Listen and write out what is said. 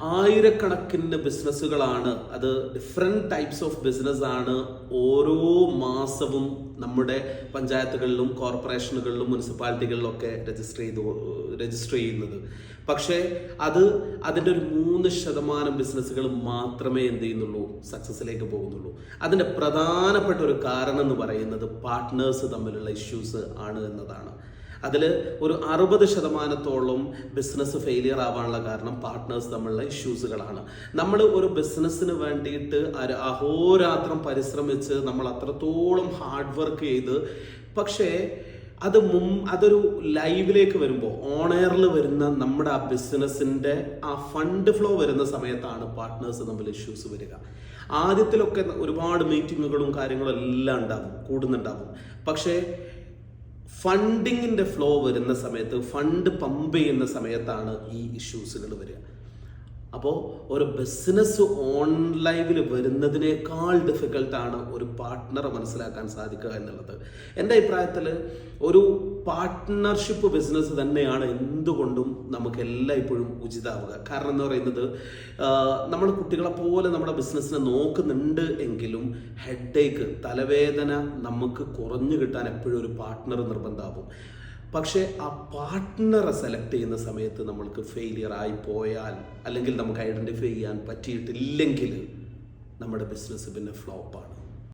ആയിരക്കണക്കിന് ബിസിനസ്സുകളാണ്. അത് different types of business ആണ് ഓരോ മാസവും നമ്മുടെ പഞ്ചായത്തുകളിലും കോർപ്പറേഷനുകളിലും മുനിസിപ്പാലിറ്റികളിലും ഒക്കെ രജിസ്റ്റർ ചെയ്തു രജിസ്റ്റർ ചെയ്യുന്നത്. പക്ഷേ അത് അതിന്റെ ഒരു മൂന്ന് ശതമാനം ബിസിനസ്സുകൾ മാത്രമേ എന്ത് ചെയ്യുന്നുള്ളൂ സക്സസ്സിലേക്ക് പോകുന്നുള്ളൂ. അതിന്റെ പ്രധാനപ്പെട്ട ഒരു കാരണം എന്ന് പറയുന്നത് പാർട്ട്നേഴ്സ് തമ്മിലുള്ള ഇഷ്യൂസ് ആണ് എന്നതാണ്. അതിൽ ഒരു അറുപത് ശതമാനത്തോളം ബിസിനസ് ഫെയിലിയർ ആവാനുള്ള കാരണം പാർട്ട്നേഴ്സ് തമ്മിലുള്ള ഇഷ്യൂസുകളാണ് നമ്മൾ ഒരു ബിസിനസ്സിന് വേണ്ടിയിട്ട് അഹോരാത്രം പരിശ്രമിച്ച് നമ്മൾ അത്രത്തോളം ഹാർഡ് വർക്ക് ചെയ്ത് പക്ഷേ അത് മും അതൊരു ലൈവിലേക്ക് വരുമ്പോൾ ഓൺ എയറിൽ വരുന്ന നമ്മുടെ ആ ബിസിനസ്സിന്റെ ആ ഫണ്ട് ഫ്ലോ വരുന്ന സമയത്താണ് പാർട്ട്നേഴ്സ് തമ്മിൽ ഇഷ്യൂസ് വരിക. ആദ്യത്തിലൊക്കെ ഒരുപാട് മീറ്റിങ്ങുകളും കാര്യങ്ങളും എല്ലാം ഉണ്ടാവും കൂടുന്നുണ്ടാവും. പക്ഷേ ഫണ്ടിങ്ങിന്റെ ഫ്ലോ വരുന്ന സമയത്ത് ഫണ്ട് പമ്പ് ചെയ്യുന്ന സമയത്താണ് ഈ ഇഷ്യൂസുകൾ വരിക. അപ്പോൾ ഒരു ബിസിനസ് ഓൺലൈനിൽ വരുന്നതിനേക്കാൾ ഡിഫിക്കൽട്ടാണ് ഒരു പാർട്ട്ണറെ മനസ്സിലാക്കാൻ സാധിക്കുക എന്നുള്ളത്. എന്റെ അഭിപ്രായത്തിൽ ഒരു പാർട്ട്ണർഷിപ്പ് ബിസിനസ് തന്നെയാണ് എന്തുകൊണ്ടും നമുക്ക് എല്ലായ്പ്പോഴും ഉചിതാവുക. കാരണം എന്ന് പറയുന്നത് നമ്മൾ കുട്ടികളെ പോലെ നമ്മുടെ ബിസിനസ്സിനെ നോക്കുന്നുണ്ട് എങ്കിലും ഹെഡേക്ക് തലവേദന നമുക്ക് കുറഞ്ഞു കിട്ടാൻ എപ്പോഴും ഒരു പാർട്ട്ണർ നിർബന്ധമാവും. പക്ഷേ ആ പാർട്ട്ണറെ സെലക്ട് ചെയ്യുന്ന സമയത്ത് നമ്മൾക്ക് ഫെയിലിയർ ആയി പോയാൽ അല്ലെങ്കിൽ നമുക്ക് ഐഡന്റിഫൈ ചെയ്യാൻ പറ്റിയിട്ടില്ലെങ്കിൽ നമ്മുടെ ബിസിനസ് പിന്നെ ഫ്ലോപ്പാണ്